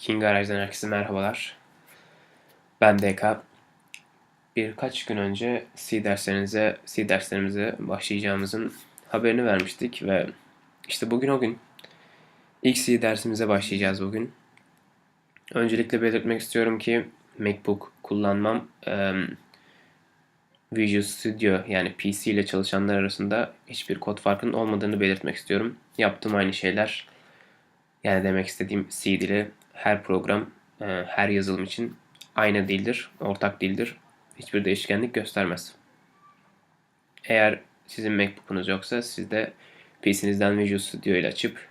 King Garage'den herkese merhabalar. Ben DK. Birkaç gün önce C derslerinize, C derslerimize başlayacağımızın haberini vermiştik ve işte bugün o gün. İlk C dersimize başlayacağız bugün. Öncelikle belirtmek istiyorum ki MacBook kullanmam Visual Studio yani PC ile çalışanlar arasında hiçbir kod farkının olmadığını belirtmek istiyorum. Yaptığım aynı şeyler. Yani demek istediğim C dili her program, e, her yazılım için aynı dildir, ortak dildir. Hiçbir değişkenlik göstermez. Eğer sizin MacBook'unuz yoksa siz de PC'nizden Visual Studio ile açıp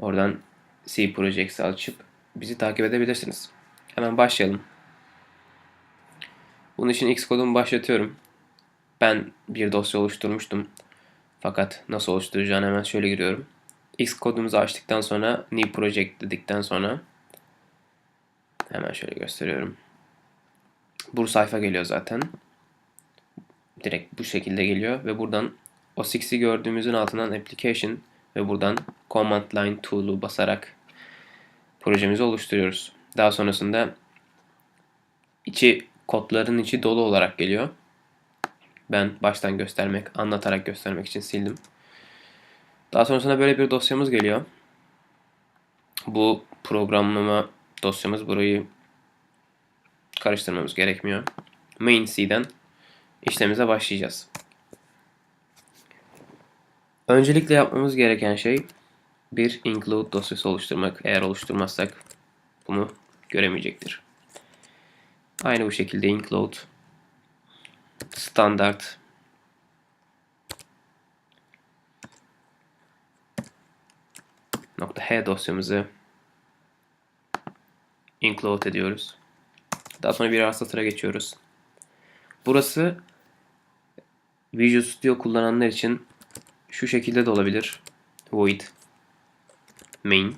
oradan C Projects'i açıp bizi takip edebilirsiniz. Hemen başlayalım. Bunun için Xcode'umu başlatıyorum. Ben bir dosya oluşturmuştum. Fakat nasıl oluşturacağını hemen şöyle giriyorum. Xcode'umuzu açtıktan sonra New Project dedikten sonra hemen şöyle gösteriyorum. Bu sayfa geliyor zaten. Direkt bu şekilde geliyor ve buradan O6'i gördüğümüzün altından Application ve buradan Command Line Tool'u basarak projemizi oluşturuyoruz. Daha sonrasında içi kodların içi dolu olarak geliyor. Ben baştan göstermek, anlatarak göstermek için sildim. Daha sonrasında böyle bir dosyamız geliyor. Bu programlama dosyamız burayı karıştırmamız gerekmiyor. Main C'den işlemimize başlayacağız. Öncelikle yapmamız gereken şey bir include dosyası oluşturmak. Eğer oluşturmazsak bunu göremeyecektir. Aynı bu şekilde include standart .h dosyamızı include ediyoruz. Daha sonra bir satıra geçiyoruz. Burası Visual Studio kullananlar için şu şekilde de olabilir. Void main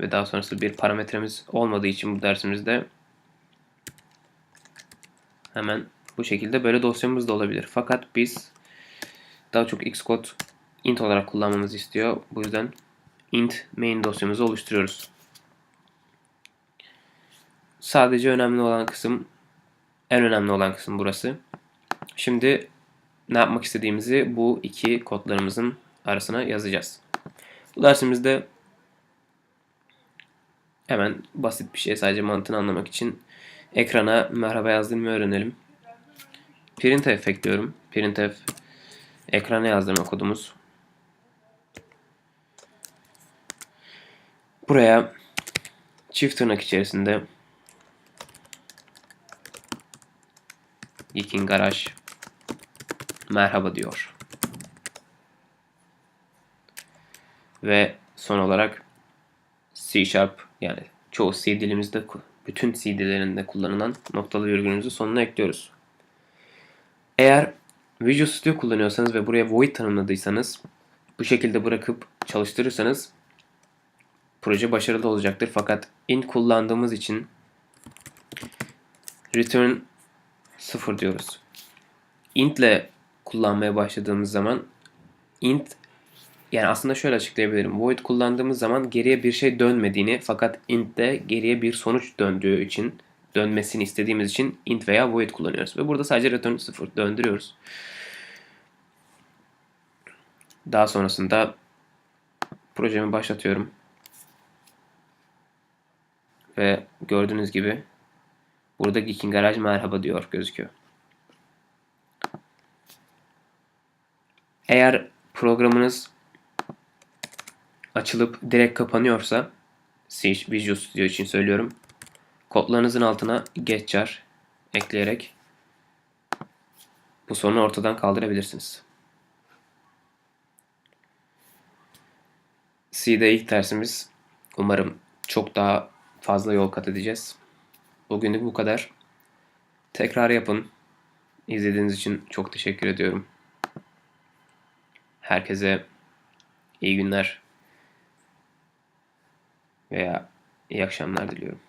ve daha sonrasında bir parametremiz olmadığı için bu dersimizde hemen bu şekilde böyle dosyamız da olabilir. Fakat biz daha çok Xcode int olarak kullanmamızı istiyor. Bu yüzden int main dosyamızı oluşturuyoruz. Sadece önemli olan kısım en önemli olan kısım burası. Şimdi ne yapmak istediğimizi bu iki kodlarımızın arasına yazacağız. Bu dersimizde hemen basit bir şey sadece mantığını anlamak için ekrana merhaba yazdığımı öğrenelim. Printf ekliyorum. Printf ekrana yazdırma kodumuz. Buraya çift tırnak içerisinde Viking Garaj merhaba diyor. Ve son olarak C Sharp yani çoğu C dilimizde bütün C dillerinde kullanılan noktalı virgülümüzü sonuna ekliyoruz. Eğer Visual Studio kullanıyorsanız ve buraya void tanımladıysanız bu şekilde bırakıp çalıştırırsanız proje başarılı olacaktır. Fakat int kullandığımız için return 0 diyoruz. int ile kullanmaya başladığımız zaman int yani aslında şöyle açıklayabilirim. Void kullandığımız zaman geriye bir şey dönmediğini fakat int de geriye bir sonuç döndüğü için dönmesini istediğimiz için int veya void kullanıyoruz. Ve burada sadece return 0 döndürüyoruz. Daha sonrasında projemi başlatıyorum. Ve gördüğünüz gibi burada Geeking Garage merhaba diyor gözüküyor. Eğer programınız açılıp direkt kapanıyorsa Visual Studio için söylüyorum. Kodlarınızın altına getchar ekleyerek bu sorunu ortadan kaldırabilirsiniz. C'de ilk dersimiz umarım çok daha fazla yol kat edeceğiz. Bugünlük bu kadar. Tekrar yapın. İzlediğiniz için çok teşekkür ediyorum. Herkese iyi günler veya iyi akşamlar diliyorum.